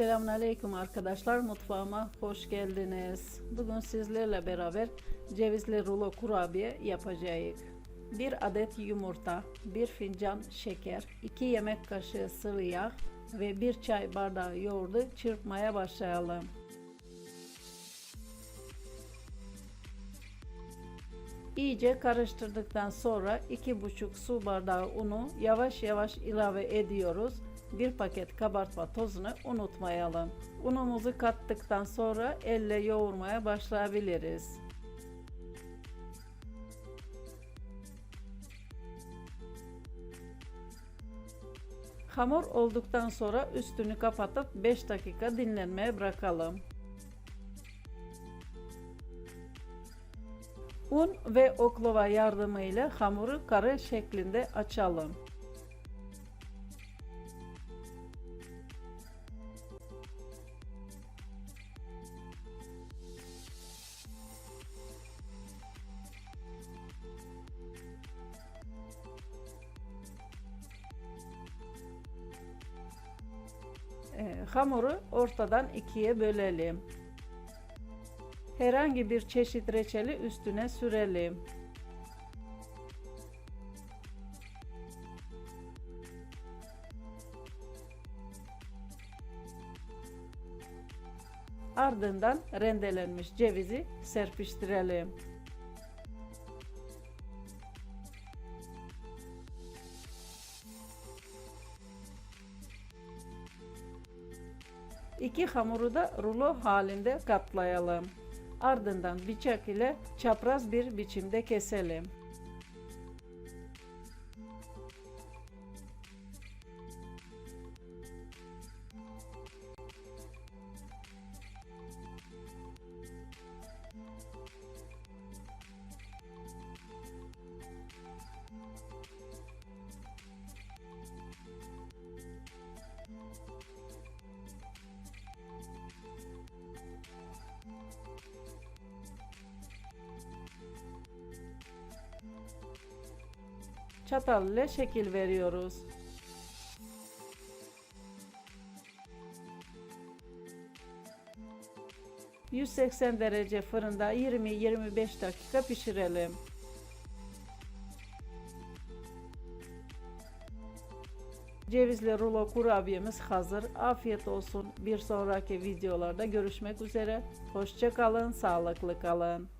Selamünaleyküm arkadaşlar mutfağıma hoş geldiniz. Bugün sizlerle beraber cevizli rulo kurabiye yapacağız. Bir adet yumurta, bir fincan şeker, 2 yemek kaşığı sıvı yağ ve bir çay bardağı yoğurdu çırpmaya başlayalım. İyice karıştırdıktan sonra 2,5 su bardağı unu yavaş yavaş ilave ediyoruz. Bir paket kabartma tozunu unutmayalım. Unumuzu kattıktan sonra elle yoğurmaya başlayabiliriz. Hamur olduktan sonra üstünü kapatıp 5 dakika dinlenmeye bırakalım. Un ve oklava yardımıyla hamuru kare şeklinde açalım. Ee, hamuru ortadan ikiye bölelim. Herhangi bir çeşit reçeli üstüne sürelim. Ardından rendelenmiş cevizi serpiştirelim. İki hamuru da rulo halinde katlayalım. Ardından bıçak ile çapraz bir biçimde keselim. Çatal ile şekil veriyoruz. ...180 derece fırında 20-25 dakika pişirelim. Cevizli rulo kurabiyemiz hazır. Afiyet olsun. Bir sonraki videolarda görüşmek üzere. Hoşça kalın, sağlıklı kalın.